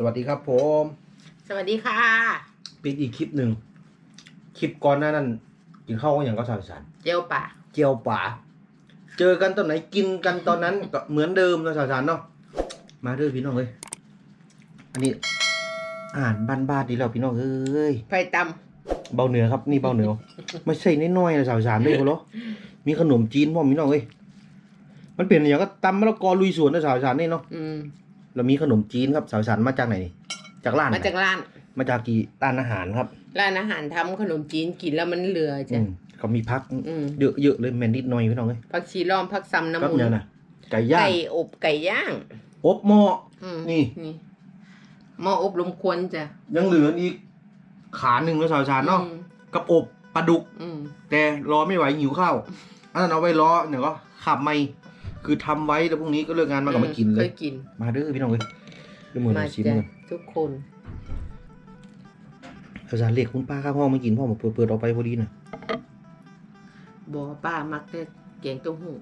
สวัสดีครับผม สวัสดีค่ะ ปิดอีกคลิปหนึ่ง คลิปก่อนหน้านั้นกินข้าวก็อย่างก็สาวสารเจียวป่าเจียวป่า เจอกันตอนไหนกินกันตอนนั้นก็เหมือนเดิมนะสาวสารเนาะ มาเด้อพี่น้องเอ้ย อันนี้อาหารบ้านๆดีแล้วพี่น้องเอ้ยไผ่ตเบาเหนือครับนี่เบาเหนือ ไม่ใช่น้อยๆนะสาวสารด้วยโหรอมีขนมจีนพ่อมพี่น้องเอ้ยมันเป็นอย่างก็ตำมะละกอลุยสวนนะสาวสารนี่เนาะำอืม แล้วมีขนมจีนครับสาวสารมาจากไหนนี่จากร้านมาจากร้าน มาจากกี่ร้านอาหารครับ ร้านอาหารทำขนมจีนกินแล้วมันเหลืออืจ้ะมเขามีพักอืมเยอะๆเลยแมนนิดหน่อยพี่น้องเอ้ยผักชีล้อมผักซ้ำน้ำครับมูเนี่ยนะไก่ย่างไก่อบไก่ย่าง อบหม้ออืมนี่นี่หม้ออบลมควันจ้ะยังเหลืออีกขาหนึ่งแล้วสาวสารเนาะอืมกับอบปลาดุกอืมแต่รอไม่ไหวหิวข้าวอันนั้นเอาไว้รอเนี่ยก็ขับไม่ คือทำไว้แล้วพรุ่งนี้ก็เลิกงานมาก็มากินเลเคยยกิน มาเด้อพี่น้องเอ้ยเด้วยมือหมาน่อยชิมจ้ะกันทุกคนสาวสารเรียกคุณป้าข้างห้องมากินพ่อมาเปิดเปิดเอาไปพอดีน่ะบอกว่าป้ามักแต่แกงเต้าหู้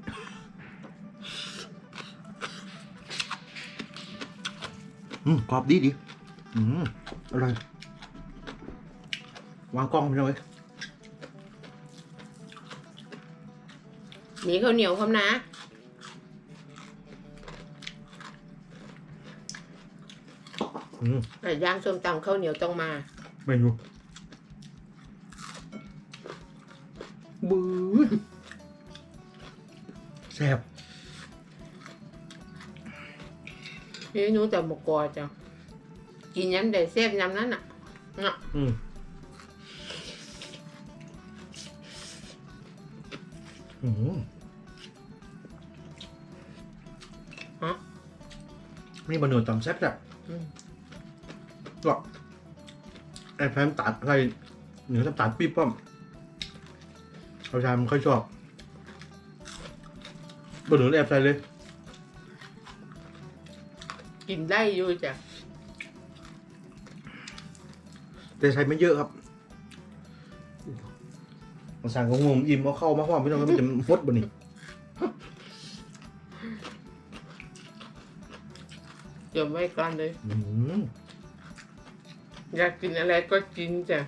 อืมกรอบดีดีอืมอร่อยวางกล้องพี่น้องเอ้ยมีข้าวเหนียวครับนะ อืมไก่ย่างส้มตำข้าวเหนียวต้องมา เมนูบื้อแซ่บพี่หนูแต่หมกกอจ้ะกินย้ำแต่เซฟย้ำนั้นอะเนาะอืมอืมฮะ นี่บะหนูตำแซ่บแบบ อืม ก็แอบแพมตัดอะไรเหนือน้ำตาลปี๊บป้อมเขาชายมันค่อยชอบบะหนูแอบใส่เลยกินได้อยู่จ้ะแต่ใช้ไม่เยอะครับมาสั่งของผมอิ่มเอาเข้ามาพร้อมพี่น้องมันจะฟดบ่นี่เดี๋ยวไว้ก่อนเลย อืม อยากกินอะไรก็กินจ้ะ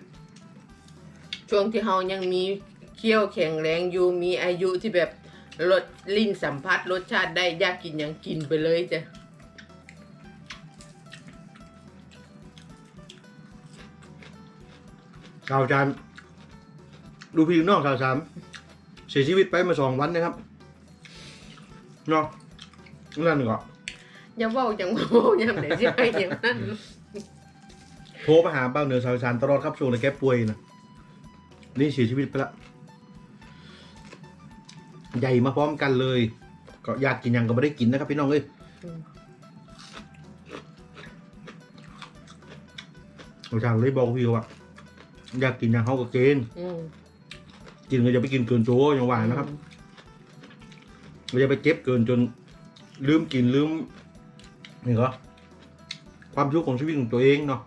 ช่วงที่เฮายังมีเคี้ยวแข็งแรงอยู่มีอายุที่แบบรสลิ้นสัมผัสรสชาติได้อยากกินอย่างกินไปเลยจ้ะชาวจานดูพี่น้องชาวสามเสียชีวิตไปมาสองวันนะครับเนาะนั่นก็อย่าเว่าจังเว่าอย่างไหนใช่ไหมอย่างนั้นโทรไปหาเป้าเหนือชาวสารตลอดครับช่วงเลยแกป่วยนะนี่เสียชีวิตไปละใหญ่มาพร้อมกันเลย ก็อยากกินยังก็ไม่ได้กินนะครับ พี่น้องเอ้ยอืมชาวเลยบอกพี่ว่าอยากกินยังเขาก็กินอืมกินก็จะไปกินเกินตัวอย่างว่านะครับไม่จะไปเก็บเกินจนลืมกินลืมนี่ก็ความทุกข์ของชีวิตของตัวเองเนาะ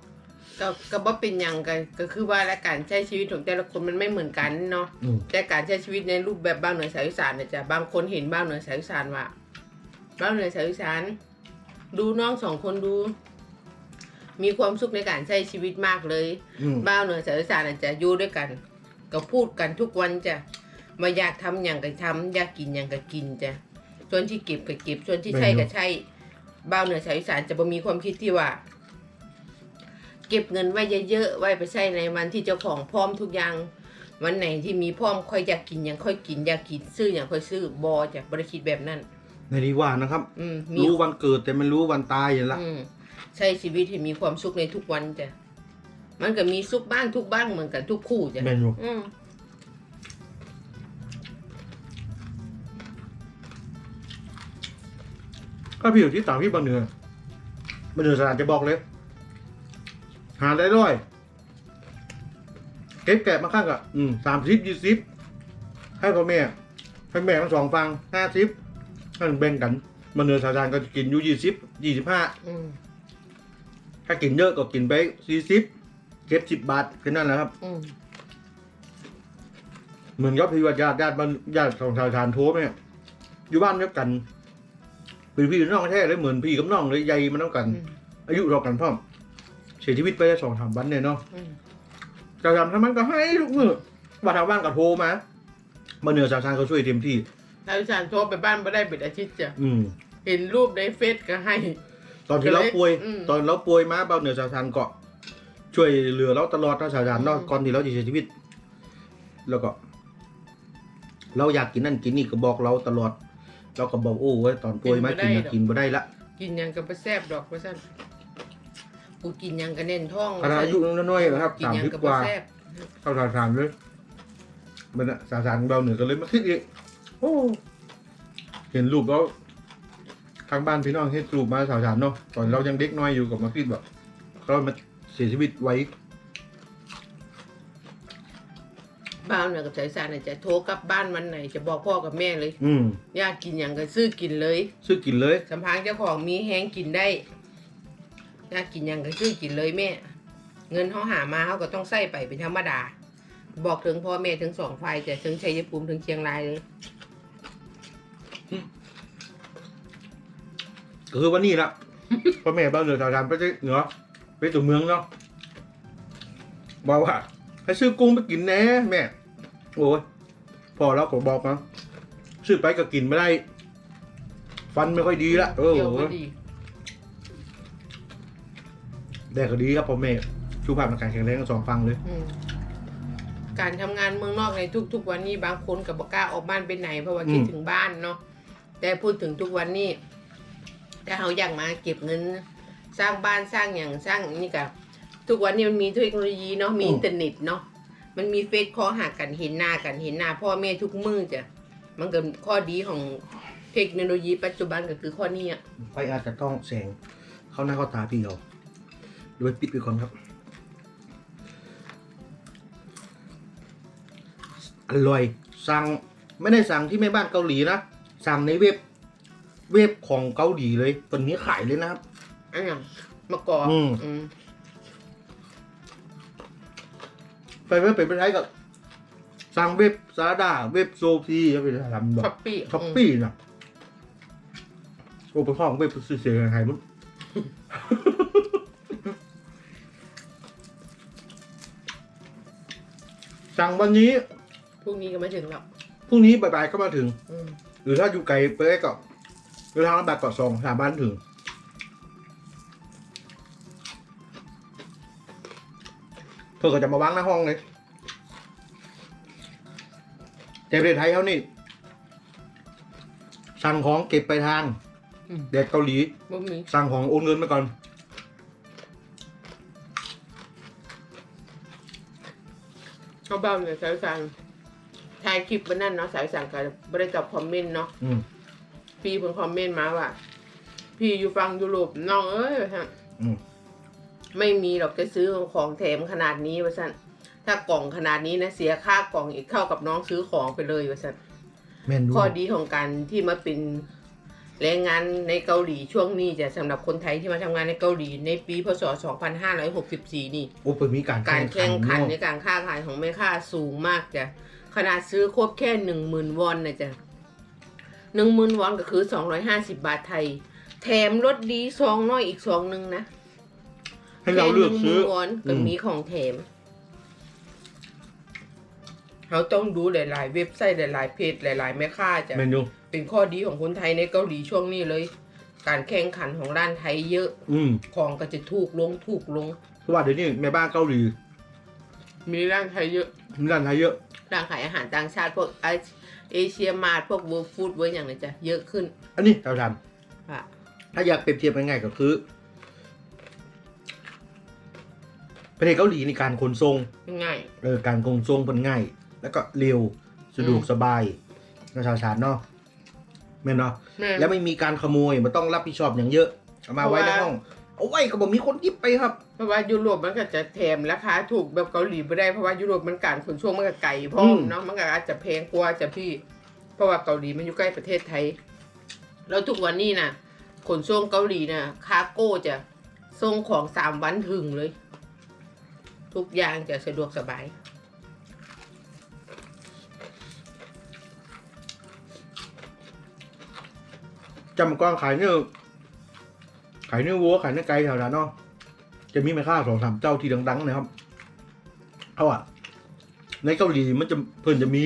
ก็ก็บ่เป็นอย่างกันก็คือว่าและการใช้ชีวิตของแต่ละคนมันไม่เหมือนกันเนาะอืม แต่การใช้ชีวิตในรูปแบบบ้านเหนือสายอีสานเนี่ยจ้ะบางคนเห็นบ้านเหนือสายอีสานว่าบ้านเหนือสายอีสานดูน้องสองคนดู มีความสุขในการใช้ชีวิตมากเลย อืม บ้านเหนือสายอีสานน่ะจะอยู่ด้วยกัน ก็พูดกันทุกวันจ้ะมาอยากทำอย่างก็ทำอยากกินอย่างก็กินจ้ะส่วนที่เก็บก็เก็บส่วนที่ใช่ก็ใช่บ้านเหนือสายอีสานจะบ่มีความคิดที่ว่า เก็บเงินไว้เยอะๆไว้ไปใช้ในวันที่เจ้าของพร้อมทุกอย่างวันไหนที่มีพร้อมค่อยอยากกินอย่างค่อยกินอยากกินซื้ออย่างค่อยซื้อบอจ้ะบริคิดแบบนั้นในนี้ว่านะครับ อืมมีรู้วันเกิดแต่ไม่รู้วันตายอย่างละอืมใช้ชีวิตให้มีความสุขในทุกวันจ้ะมันก็มีสุขบ้างทุกบ้างเหมือนกันทุกคู่จ้ะเมนูอืมก็พี่อยู่ที่ต่างพี่บางเหนือบางเหนือสถานจะบอกเลย หาได้ร้อยเก็บแกะมาข้างกับอืมสามสิบยี่สิบให้พ่อแม่ให้แม่ทั้งสองฟังห้าสิบนั่นแบ่งกันบางเหนือสถานก็จะกินอยู่ยี่สิบยี่สิบห้าอืมถ้ากินเยอะก็กินไปสี่สิบเก็บสิบบาทแค่นั้นแหละครับ อืมเหมือนกับพี่ว่าญาติญาติบ้านญาติของชาวชานโทรเนี่ยอยู่บ้านเดียวกันเป็นพี่น้องแท้เลยเหมือนพี่กับน้องเลยใหญ่มันต้องกัน อืมอายุเท่ากันพ่อม เสียชีวิตไปได้สองสามวันเนี่ยเนาะอืมจะทำทำมันก็ให้ทุกมือว่าทางบ้านก็โทรมามาเหนือสาวชานเขาช่วยเต็มที่สาวอีสานโทรไปบ้านไม่ได้เป็นอาทิตย์จ้ะอืม เห็นรูปในเฟซก็ให้ ตอนที่เราป่วย อืมตอนเราป่วยมาเบาเหนือสาวชานก็ช่วยเหลือเราตลอดนะสาวชานเนาะอืม ก่อนที่เราจะเสียชีวิต แล้วก็ เราอยากกินนั่นกินนี่ก็บอกเราตลอด เราก็บอกโอ้เว้ยตอนป่วยมากินน่ะกินบ่ได้ละ กินหยังก็ไปแซ่บดอกว่าซั่น กูกินหยังก็เน้นท้องขนาดอายุน้อยๆนะครับกินสามหยังสิบก็กบ่ว่าแซ่บเข้าสาวชานเลยมันอะสาวชานเบาเหนือก็เลยมาคิดอีกโอ้เห็นรูปแล้วทางบ้านพี่น้องเฮ็ดรูปมาสาวชานเนาะตอนเรายังเด็กน้อยอยู่กับมาคิดแบบเขามาเสียชีวิตไว้บ้านเนี่ยกับสาวอีสานเนี่ยจะโทรกลับบ้านวันไหน จะบอกพ่อกับแม่เลยอืม อยากกินหยังก็ซื้อกินเลย ซื้อกินเลยสำพังเจ้าของมีแห้งกินได้ อยากกินหยังก็ซื้อกินเลยแม่ เงินเขาหามาเขาก็ต้องใส่ไปเป็นธรรมดา บอกถึงพ่อแม่ถึงสองฝ่ายจะถึงชัยภูมิถึงเชียงรายเลยก็คือวันนี้ละ พ่อแม่บ้านเหนือสาวชานไปที่เหนือไปตัวเมืองเนาะบอกว่าให้ซื้อกุ้งไปกินแน่แม่ โอ้ยพอแล้วก็บอกนะซื้อไปก็กินไม่ได้ ฟันไม่ค่อยดีละเออ เกี่ยวก็ดี แต่ก็ดีครับพ่อแม่ชูภาพในการแข็งแรงทั้งสองฟังเลย อืมการทำงานเมืองนอกในทุก ๆ วันนี้บางคนกับบกล้าออกบ้านไปไหน เพราะว่าคิดอืม ถึงบ้านเนาะแต่พูดถึงทุกวันนี้แต่เขาอยากมาเก็บเงิน สร้างบ้านสร้างอย่างสร้างนี่กับทุกวันนี้มันมีเทคโนโลยีเนาะมีอินเทอร์เน็ตเนาะมันมีเฟซคอหากันเห็นหน้ากันเห็นหน้าพ่อแม่ทุกมือจ้ะมันก็ข้อดีของเทคโนโลยีปัจจุบันก็คือข้อนี้อะไฟอาจจะต้องแสง เข้าหน้าเข้าตาพี่เรา ดูไปปิดไปก่อนครับ อร่อย สั่งไม่ได้สั่งที่แม่บ้านเกาหลีนะ สั่งในเว็บ เว็บของเกาหลีเลยตอนนี้ขายเลยนะครับอันอย่างมะกอกอืม อืมไปเว็บไปไปใช้กับสั่งเว็บซาดาเว็บโซฟีไปทำแบช้อบปปี้ช้อปปี้นะโอ้ไปห้องเว็บซื้อเสียงไงมั้ง สั่งวันนี้พรุ่งนี้ก็ไม่ถึงหรอกพรุ่งนี้บ่ายๆก็มาถึง อืมหรือถ้าอยู่ไกลไปได้ก็เดินทางลำบากกว่าสองสามบ้านถึง เพื่อก็จะมาวางหน้าห้องเลยแต่ประเทศไทยเขานี่ สั่งของเก็บไปทางอืมเด็กเกาหลี บ่มีสั่งของโอนเงินมาก่อน เขาเบาเลยสายสั่งถ่ายคลิปวันนั้นเนาะสายสั่งกันไม่ได้ตอบคอมเมนต์เนาะอืมพี่เพิ่งคอมเมนต์มาว่า พี่อยู่ฟังยุโรปน้องเอ้ยว่าซั่นอืมไม่มีหรอกจะซื้อของแถมขนาดนี้ว่าสั่นถ้ากล่องขนาดนี้นะเสียค่ากล่องอีกเข้ากับน้องซื้อของไปเลยว่าสั่นแม่นดูข้อดีของการที่มาเป็น แรงงานในเกาหลีช่วงนี้จะสำหรับคนไทยที่มาทำงานในเกาหลีในปีพศ 2564 นี่ โอ้เป็นมีการการแข่งขันในเนาะการค้าขายของแม่ค้าสูงมากจ้ะขนาดซื้อครบแค่หนึ่งหมื่นวอนนะจ้ะหนึ่งหมื่นวอนก็คือสองร้อยห้าสิบาทไทย แถมรถดีซองน้อยอีกซองหนึ่งนะให้เราเลือกแค่หซื้นึ่องหมื่นวอนก็อืมมีของแถม เราต้องดูหลาย ๆ เว็บไซต์หลาย ๆ เพจหลาย ๆ แม่ค้าจ้ะแม่นดูเป็นข้อดีของคนไทยในเกาหลีช่วงนี้เลย การแข่งขันของร้านไทยเยอะ อืมของก็จะถูกลงถูกลงเพราะว่าเดี๋ยวนี้แม่บ้านเกาหลีมีร้านไทยเยอะมีร้านไทยเยอะร้านขายอาหารต่างชาติพวกเอเอเชียมาร์ทพวกเวิร์ฟู้ดเวิร์อย่างไรจ้ะเยอะขึ้น อันนี้เราทค่ะำถ้าอยากเปรียบเทียบง่ายๆก็คือประเทศเกาหลีในการขนส่งง่ายเออการขนส่งเป็นง่าย แล้วก็เร็วสะดวกอืมสบายนะชาวชาติเนาะแม่นเนาะแม่แล้วไม่มีการขโมยมันต้องรับผิดชอบอย่างเยอะเอามาไว้ในห้องเอาไว้ก็บอกมีคนหยิบไปครับ เพราะว่ายุโรปมันก็จะแถมราคาถูกแบบเกาหลีไม่ได้เพราะว่ายุโรปมันการขนส่งมันก็ไกลพร้ออืมมเนาะมันก็อาจจะแพงกว่าจะพี่ เพราะว่าเกาหลีมันอยู่ใกล้ประเทศไทย แล้วทุกวันนี้นะขนส่งเกาหลีนะคาร์โก้จะส่งของสามวันถึงเลย ทุกอย่างจะสะดวกสบาย จำก่อนขายเนื้อขายเนื้อวัวขายเนื้อไก่แถวนั้นเนาะจะมีแม่ค้าสองสามเจ้าที่ดังๆนะครับเอาอะในเกาหลีมันจะเพิ่นจะมี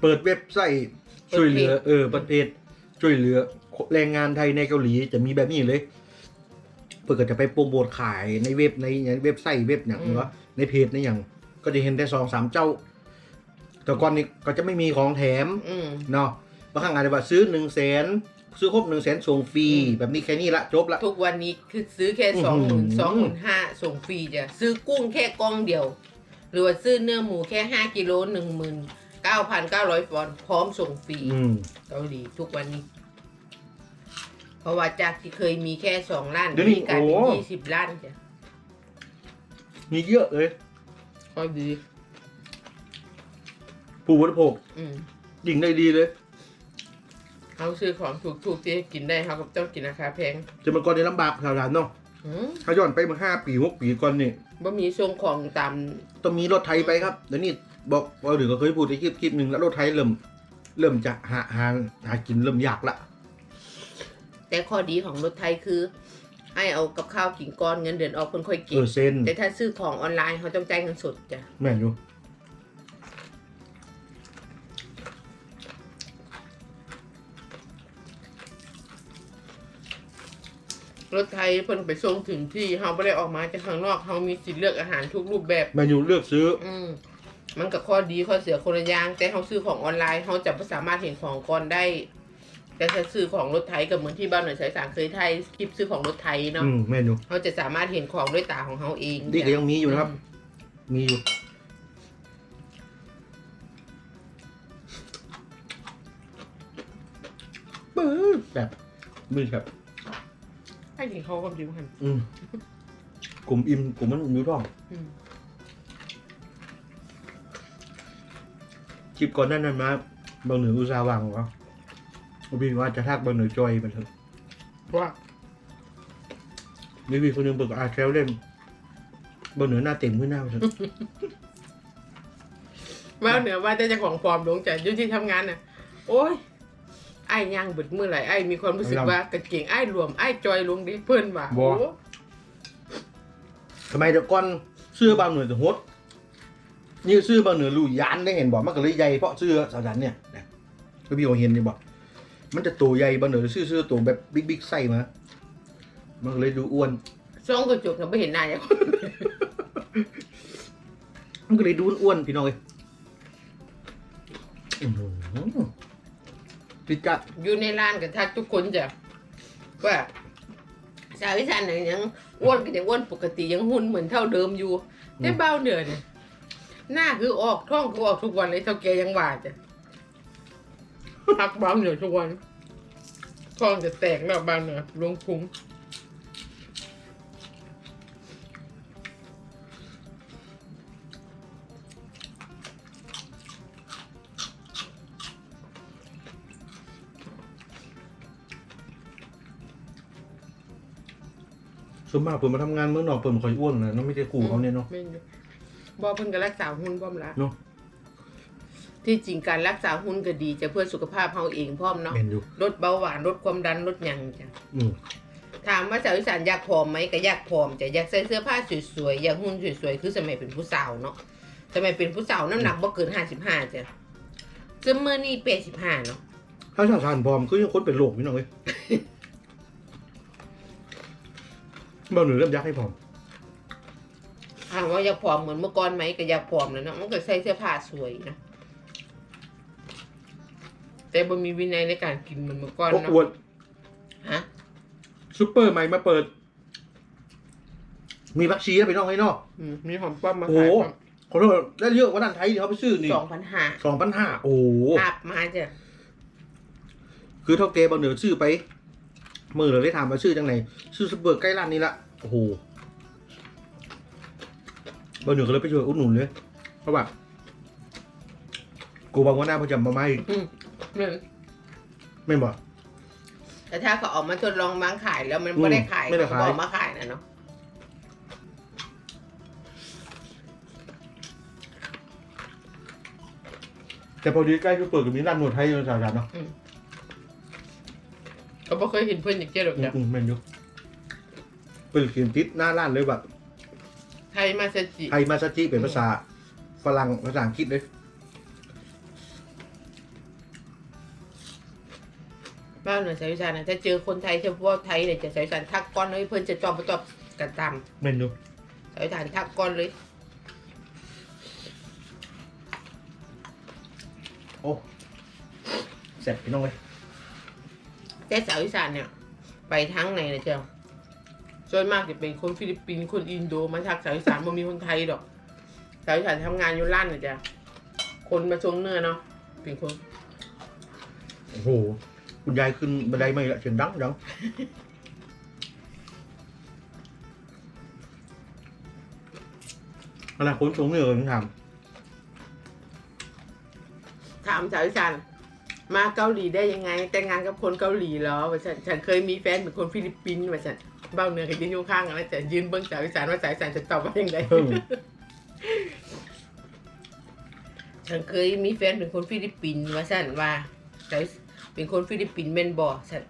เปิดเว็บไซต์ช่วยเหลือ เออประเทศช่วยเหลือแรงงานไทยในเกาหลีจะมีแบบนี้เลยเพื่อก็จะไปโปรโมทขายในเว็บในเว็บไซต์เว็บอย่างอืมเนาะในเพจในอย่าง ก็จะเห็นแต่สองสามเจ้า แต่ก่อนนี้ก็จะไม่มีของแถมอืมเนาะบางครั้งอาจจะว่าซื้อหนึ่งแสน ซื้อครบหนึ่งแสนส่งฟรีอืมแบบนี้แค่นี้ละจบละ ทุกวันนี้คือซื้อแค่อื้สองอหหืมื่อนสองหมื่นห้าส่งฟรีจ้ะซื้อกุ้งแค่กล่องเดียว หรือว่าซื้อเนื้อหมูแค่ห้ากิโลหนึ่งหมื่นเก้าพันเก้าร้อยปอนด์พร้อมส่งฟรีอืม เกาหลีทุกวันนี้ เพราะว่าจากที่เคยมีแค่สองล้านเดี๋ยวนี้มีกลายเป็นโอ้ ยี่สิบล้านจ้ะมีเยอะเลยก็ดีผู้บริโภคอืม ยิ่งได้ดีเลย เขาซื้อของถูกๆที่กินได้เขาก็ต้องกินราคาแพงจะมันก่อนในลำบากชาวร้านเนาะอืมถ้าย้อนไปเมื่อห้าปีหกปีก่อนนี่บ่มีส่งของตามต้องมีรถไทยไปครับเดี๋ยวนี้บอกว่าหรือก็เคยพูดในคลิปคลิปหนึ่งแล้วรถไทยเริ่ม เริ่มจะหาหาหากินเริ่มยากละแต่ข้อดีของรถไทยคือให้เอากับข้าวกินก้อนเงินเดือนออกคนค่อยเอเก็บอเซ็นแต่ถ้าซื้อของออนไลน์เขาต้องจ่ายเงินสดจ้ะแม่นอยู่ รถไทยเพิ่นไปส่งถึงที่เขาไม่ได้ออกมาจากข้างนอกเขามีสิทธิ์เลือกอาหารทุกรูปแบบ แม่นอยู่เลือกซื้อ อืมมันกับข้อดีข้อเสียคนละอย่างแต่เขาซื้อของออนไลน์เขาจะไม่สามารถเห็นของก่อนได้ แต่ถ้าซื้อของรถไทยกับเหมือนที่บ้านหน่วยสายสารเคยไทยคลิปซื้อของรถไทยเนาะอืมแม่นอยู่เขาจะสามารถเห็นของด้วยตาของเขาเองนี่ก็ยังมีอยู่นะครับ มีอยู่ ปื้อแบบมือครับ ให้กินเขาความจริงกันอืมกลุ่มอิ่มกลุ่มมันอยู่ท้องอืมคลิปก่อนหนั้นนั้นมาบางเหนืออุตสาห์วางวะบินว่าจะทักบางเหนือจอยมันเถอะว่ามีวีคนหนึงเปิดอาแคลเล่นบางเหนือหน้าเต็มขึ้นหน้ามันเถอะ ว่าเหนือว่าแต่เจะของฟอร์มลงจากอยุ่ที่ทำงานน่ะ โอ้ย ไอ้ายย่างเบิดมือไหลไอ้ายมีความรู้สึกว่ากระเก่งไอ้ายรวมไอ้ายจอยลงดิเพื่อนว่าโอ้ทำไมเดี๋ยวก่อนเสื้อบางเหนือจะฮดนี่เสื้อบางเหนือรูยานได้เห็นบอกมันก็เลยใหญ่เพราะเสื้อสาวดันเนี่ยนะก็พี่เขาเห็นนี่บอกมันจะตัวใหญ่บางเหนือซื้อเสื้อตัวแบบบิ๊กบิ๊กไส้มามันก็เลยดูอ้วนช่องกระจกน่ะไม่เห็นหน้าอย่างมันก็เลยดูอ้วนๆพี่น้องเลยอื้อหือ พิกัดอยู่ในร้านกับทักทุกคนจ้ะว่าสาวอีสานเนี่ยยังอ้วนก็ยังอ้วนปกติยังหุ่นเหมือนเท่าเดิมอยู่แต่เบ้าเหนือเนี่ยหน้าคือออกท้องคือออกทุกวันเลยเท่าแกยังว่าจ้ะพักเบ้าเหนือทุกวันท้องจะแตกแล้วเบ้าเหนือลงพุง ส่วนมากเปิดมาทำงานเมืองนอกเปิดมาคอยอ้วนนะน้องไม่ได้ขู่เขาเนี่ยเนาะแม่นอยู่บอเพิ่นก็รักษาหุ่นพร้อมละเนาะ ที่จริงการรักษาหุ่นก็ดีจะเพื่อสุขภาพเฮาเองพร้อมเนาะเห็นอยู่ ลดเบาหวานลดความดันลดหยังจ้ะอืมถามว่าสาวอีสานอยากผอมไหมก็อยากผอมจะอยากใส่เสื้อผ้าสวยๆอยากหุ่นสวยๆคือสมัยเป็นผู้สาวเนาะสมัยเป็นผู้สาวน้ำหนักบ่เกินห้าสิบห้าจ้ะซึ่งเมื่อนี่แปดสิบห้าเนาะ ถ้าชาวชานพร้อมคือยังคนเป็นโรคพี่น้องเลย บางเหนือเริ่มยักให้พร้อมถามว่าอยากผอมเหมือนเมื่อก่อนไหมก็อยากผอมแล้วเนาะมันก็ใส่เสื้อผ้าสวยนะแต่บ่มีวินัยในการกินเหมือนเมื่อก่อนเพราะเนาะอ้วนฮะซุปเปอร์ใหม่มาเปิด มีบักชีนะพี่น้องให้เนาะอืมมีหอมป้อมมาโอ้ขายโหขอโทษได้เยอะกว่าด้านไทยที่เขาไปซื้อนี่สองพันห้าสองพันห้าโอ้โหอาบมาจ้ะคือเท่าเกบางเหนือซื้อไป มือเราได้ถามมาซื้อจังไหนซื้อซุปเปอร์ใกล้ร้านนี้ละโอ้โหบางเหนือก็เลยไปช่วยอุดหนุนเลยเพราะว่ากูบอกว่าหน้าประจำมาไม่อืมเนี่ยไม่บอก แต่ถ้าเขาออกมาทดลองวางขายแล้วมันอืมไม่ได้ขายไม่ได้ขาย เขาบอกมาขายนะเนาะแต่พอดีใกล้ซุปเปอร์ก็มีร้านนวดไทยอยู่สาขาเนาะ ก็บ่เคยเห็นเพื่อนอย่างเจ้าหรอกอืมจ้ะอืมแม่นอยู่เปิดเขียนติดหน้าร้านเลยแบบไทยมาสจิไทยมาซาจิเป็นภาษาฝรั่งภาษาอังกฤษเลยบ้านเหนือสายวิชานะถ้าเจอคนไทยเฉพาะไทยเนี่ยจะสายวิชาทักก้อนเลยเพื่อนจะจอบประจอบกันตามเมนูสายวิชาทักก้อนเลย โอ้แซ่บพี่น้องเลย แต่สาวอีสานเนี่ย ไปทั้งไหนนะเจ้าส่วนมากจะเป็นคนฟิลิปปินส์คนอินโดมาทักสาวอีสานมันมีคนไทยดอก สาวอีสานทำงานอยู่ร้านนะจ้ะคนมาชงเนื้อเนาะเป็นคนโอ้โหคุณยายขึ้นบันไดไม่ละเสียงดังดังขนาดคนสูงเหนือยังทถามสาวอีสาน มาเกาหลีได้ยังไง แต่งงานกับคนเกาหลีเหรอว่าฉันฉันเคยมีแฟนเป็นคนฟิลิปปินส์ว่าฉันเบ้าเหนือกับยืนอยู่ข้างกันแล้วจะยืนเบิ้งสาวอีสานว่าสาวอีสานจะตอบว่าอย่างไรำเพิ่งฉันเคยมีแฟนเป็นคนฟิลิปปินส์ว่าฉันว่าสาวเป็นคนฟิลิปปินส์เมนบอฉัน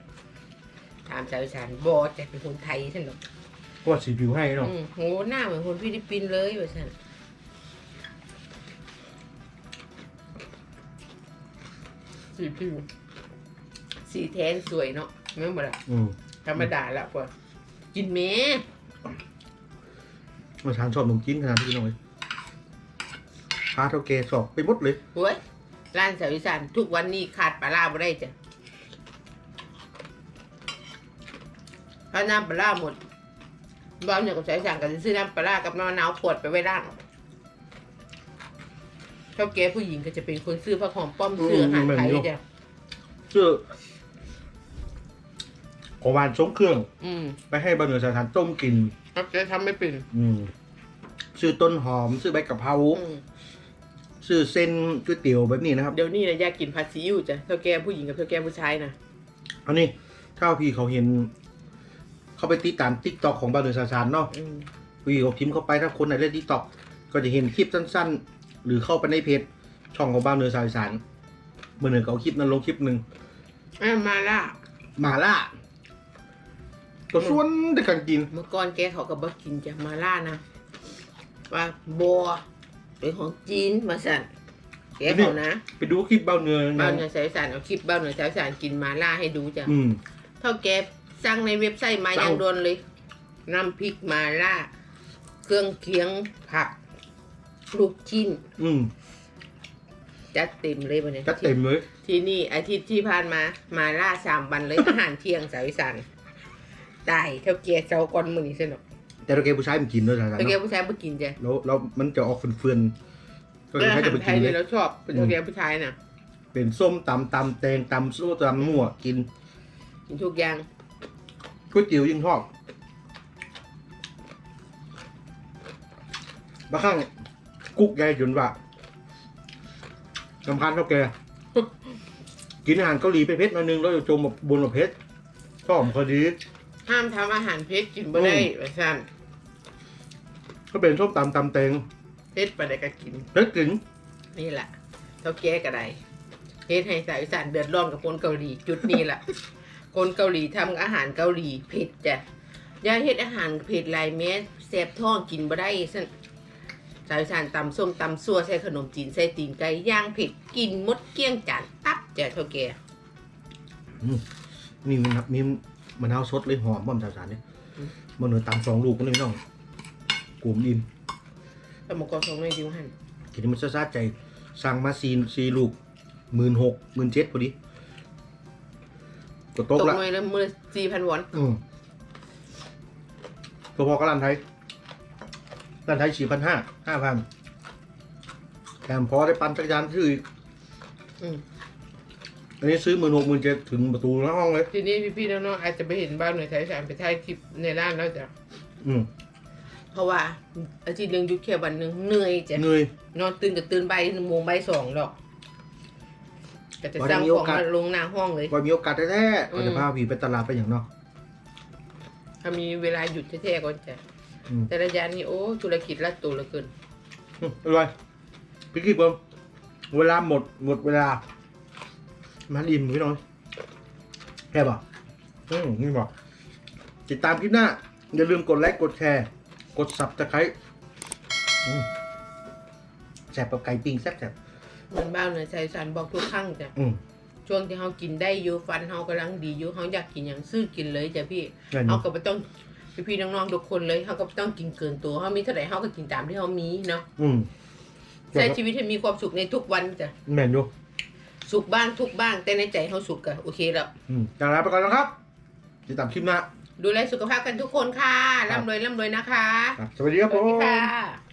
ถามสาวอีสานบอแต่เป็นคนไทยฉันหรอก ก็ว่าสีผิวให้เนาะ อืมโหหน้าเหมือนคนฟิลิปปินส์เลยว่าฉัน สีผิว สีแทนสวยเนาะไม่เหมือนละอืมธรรมดาละกว่ากินเมมาทานชอบขนมจีนขนาดที่พี่น้องเลยพาเท่าแกสอบไปหมดเลย เว้ยร้านสาวอีสานทุกวันนี้ขาดปลาล่าไม่ได้จ้ะถ้าน้ำปลาล่าหมดบ้านเนี่ยกับสาวอีสานก็จะซื้อน้ำปลาล่ากับน้ำมะนาวขวดไปไว้ร้าน เท่าแก่ผู้หญิงก็จะเป็นคนซื้อผ้าหอมป้อมซื้ออาหารไทยจ้ะเสื้อขอหวานทรงเครื่อง อืมไปให้บะเหนือสถานต้มกินเท่าแก่ทำไม่เป็นอืมซื้อต้นหอมซื้อใบกะเพราอืมซื้อเส้นก๋วยเตี๋ยวแบบนี้นะครับ เดี๋ยวนี้นะอยากกินผัดซีอิ๊วจ้ะเท่าแก่ผู้หญิงกับเท่าแก่ผู้ชายนะอันนี้ถ้าพี่เขาเห็น เขาไปติดตามติ๊กต็อกของบะเหนือสถานเนาะอืม พี่เขาพิมพ์เข้าไปถ้าคนไหนเล่นติ๊กต็อกก็จะเห็นคลิปสั้นๆ หรือเข้าไปในเพจช่องของบ้านเหนือสายสารเมื่อหนึ่งเขาเอาคลิปนั้นลงคลิปหนึ่งอะมาล่าหมาล่าก็ส่วนแต่การกิน เมื่อก่อนแกเขาก็บอกกินจากมาล่านะว่าบัวเป็นของจีนมาสั่นแกเขานะไปดูคลิปเบ้าเนื้อบ้านะนเหนือสายสารเอาคลิปบ้านเหนือสายสารกินมาล่าให้ดูจ้ะอืมเท่าแกสั่งในเว็บไซต์มาสั่องย่างด่วนเลยน้ำพริกมาล่า เครื่องเคียงผัก ลูกชิ้นอืมจัดเต็มเลยวันนี้จัดเต็มเลย ที่นี่อาทิตย์ที่ผ่านมา มาล่าสามวันเลย อาหารเที่ยงสายสารตายเท่าแกเจ้าก่อนมือนี้สนุกแต่เราเกผู้ชายมันกินด้วยนะเท่าแกผู้ชายไม่กินจ้ะแล้วแล้วมันจะออกเฟื่อนๆก็เออจะอาให้หาจะรไปไทกิยนเลเนี่ยยเราชอบเป็นเท่าแกผู้ชายน่ะเป็นส้มตำตำแตงตำสู้ตำมั่วกินกินทุกอย่างก๋วยเตี๋ยวยิ่งชอบบางครั้ง กุ๊กใหญ่จนว่าสำคัญเท่าแก กินอาหารเกาหลีไปเผ็ดหน่อยนึงแล้วจะจมแบบบนแบบเผ็ดชอบพอดี ห้ามทำอาหารเผ็ดกินบ่ได้ว่าซั่นก็เป็นส้มตำตำแตงเผ็ดบ่ได้ก็กินเผ็ดกินนี่แหละเท่าแก่ก็ได้เฮ็ดให้สาวอีสานเดือดร้อนกับคนเกาหลีจุดนี้ล่ะคนเกาหลีทำอาหารเกาหลีเผ็ดจ้ะอย่าเฮ็ดอาหารเผ็ดหลายเม็ดแสบท้องกินบ่ได้ซั่น สาวอีสานตำส้มตำซั่วใส่ขนมจีนใส่ตีนไก่ย่างเผ็ดกินหมดเกลี้ยงจานตับจ้ะเท่าแก่นี่มันครับมีมะนาวสดเลยหอมบ้อมสาวสารเนี่ยมันเหนือตำสองลูกก็เลยไม่ต้องกลุ่มอิ่มแต่หมกกอกสองหน่อยดิวหั่นทีนี้มันซาๆใจสั่งมาซีซีลูกหมื่นหกหมื่นเจ็ดพอดีก็ตโต๊ะกละหน่อยละมื้อ4,000วอนอืมพอๆกับร้านไทย ร้านไทยสี่พันห้าห้าพันแถมพอได้ปั่นจักรยานซื้ออีกอืมอันนี้ซื้อหมื่นหกหมื่นเจ็ดถึงประตูหน้าห้องเลย ทีนี้พี่ๆน้องๆอาจจะไปเห็นบ้านหน่วยสายสารไปถ่ายคลิปในร้านแล้วจ้ะอืมเพราะว่าอาทิตย์หนึ่งหยุดแค่วันหนึ่งเหนื่อยจ้ะเหนื่อยนอนตื่นก็ตื่นใบหนึ่งโมงใบสองดอกก็จะวันสั่งนี้ขโอองกาสมาลงหน้าห้องเลยพอมีโอกาสแท้ๆอืก็มจะพาผีไปตลาดไปอย่างเนาะถ้ามีเวลาหยุดแท้ๆก็จะอืม แต่ระยะนี้โอ้ธุรกิจละตัวเหลือเกินอืมอร่อยพี่กิ๊บเบิ้มเวลาหมดหมดเวลา มันอิ่มพี่น้องแค่ป่ะอืมนี่ป่ะติดตามคลิปหน้า อย่าลืมกดไลค์กดแชร์ กดสับตะไคร้อืมแซ่บกับไก่ปิ้งแซ่บแซ่บเหมือนบ้าวเหนือชายอีสานบอกทุกครั้งจ้ะอืม ช่วงที่เขากินได้อยู่ฟันเขากำลังดีอยู่เขาอยากกินอย่างซื้อกินเลยจ้ะพี่แน่นอเขานก็ไม่ต้อง พี่ๆน้องๆทุกคนเลยเขาก็ไม่ต้องกินเกินตัวเขามีเท่าไหร่เขาก็กินตามที่เขามีเนาะอืมใช้ชีวิตให้มีความสุขในทุกวันจ้ะแม่นอยู่สุขบ้างทุกข์บ้างแต่ในใจเขาสุขอะโอเคแล้ว อืมจากลาไปก่อนนะครับติดตามคลิปหน้าดูแลสุขภาพกันทุกคนค่ะร่ำรวยร่ำรวยนะคะ ครับสวัสดีครับสผวัสดีม ค่ะ